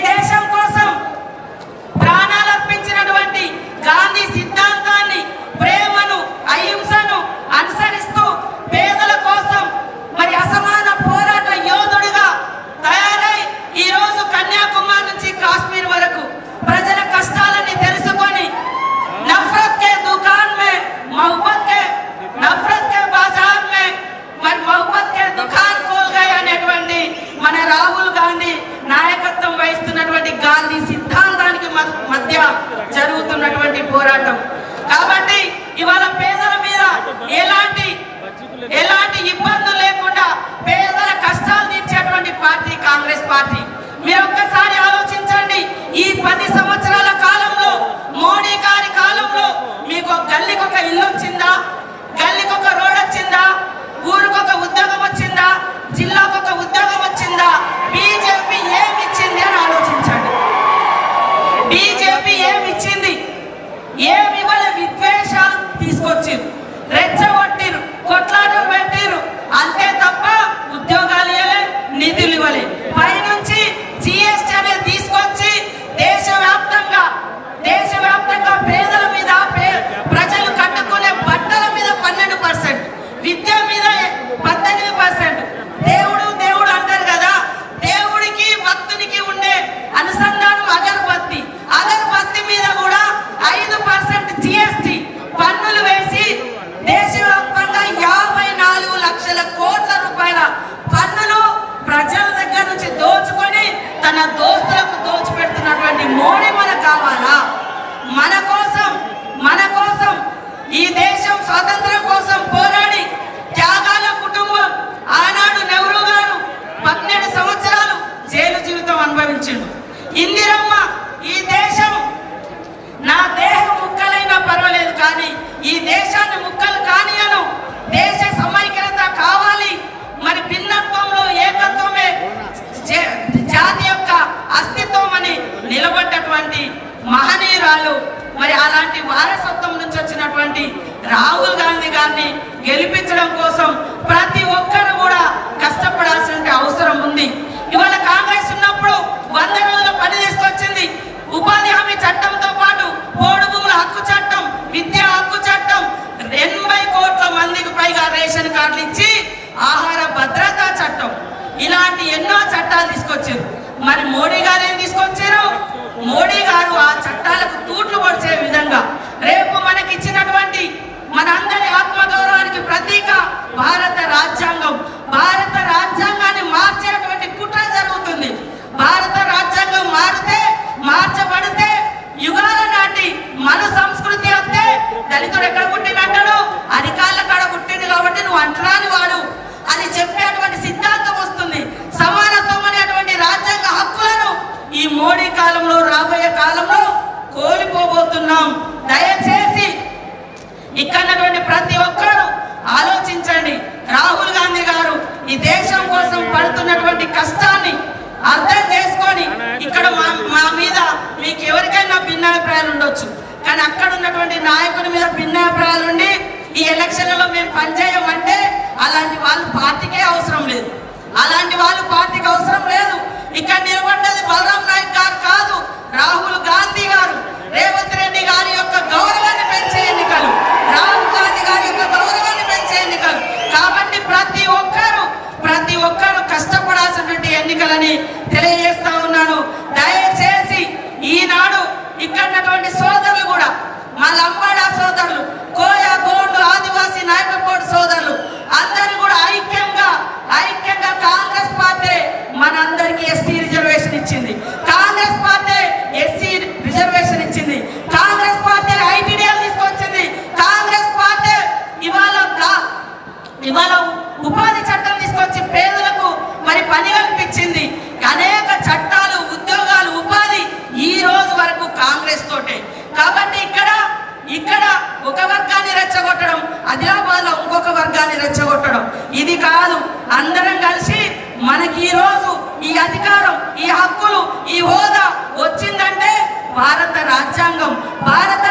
deixa o coração నిధులు ఇవ్వాలి ఈ దేశాన్ని ముక్కలు కానియను. దేశ సమైక్యత కావాలి. మరి భిన్నత్వంలో ఏకత్వమే జాతి యొక్క అస్తిత్వం అని నిలబడ్డటువంటి మహనీయురాలు మరి అలాంటి వారసత్వం నుంచి వచ్చినటువంటి రాహుల్ గాంధీ గారిని గెలిపించడం కోసం ప్రతి పైగా రేషన్ కార్డులు ఇచ్చి ఆహార భద్రతా చట్టం. ఇలాంటి ఎన్నో చట్టాలు తీసుకొచ్చారు. మరి మోడీ గారు ఏం తీసుకొచ్చారు? మోడీ గారు ఆ చట్టాలకు తూట్లు పొడిచే విధంగా రేపు మనకి ఇచ్చినటువంటి మనందరి ఆత్మగౌరవానికి ప్రతీక భారత రాజ్యాంగం. భారత రాజ్యాంగాన్ని మార్చేటువంటి కుట్ర జరుగుతుంది. భారత రాజ్యాంగం మారితే మార్చబడితే యుగాల నాటి మన సంస్కృతి అంతే దళితుడు ఎక్కడ పుట్టి మోడీ కాలంలో రాబోయే కాలంలో కోల్పోబోతున్నాం. దయచేసి ఇక్కడ ప్రతి ఒక్కరూ ఆలోచించండి. రాహుల్ గాంధీ గారు ఈ దేశం కోసం పడుతున్నటువంటి కష్టాన్ని అర్థం చేసుకొని ఇక్కడ మా మీద మీకు ఎవరికైనా భిన్నాభిప్రాయాలు ఉండొచ్చు. కానీ అక్కడ ఉన్నటువంటి నాయకుడి మీద భిన్నాభిప్రాయాలు ఉండి ఈ ఎలక్షన్లలో మేము పనిచేయమంటే అలాంటి వాళ్ళు పార్టీకే అవసరం లేదు. అలాంటి వాళ్ళు పార్టీకి అవసరం లేదు. ఇక్కడ నిలబడ్డది బలరాం నాయక్ గారు కాదు రాహుల్ గాంధీ గారు. రేవంత్ రెడ్డి గారి యొక్క గౌరవాన్ని పెంచే ఎన్నికలు. రాహుల్ భారత రాజ్యాంగం భారత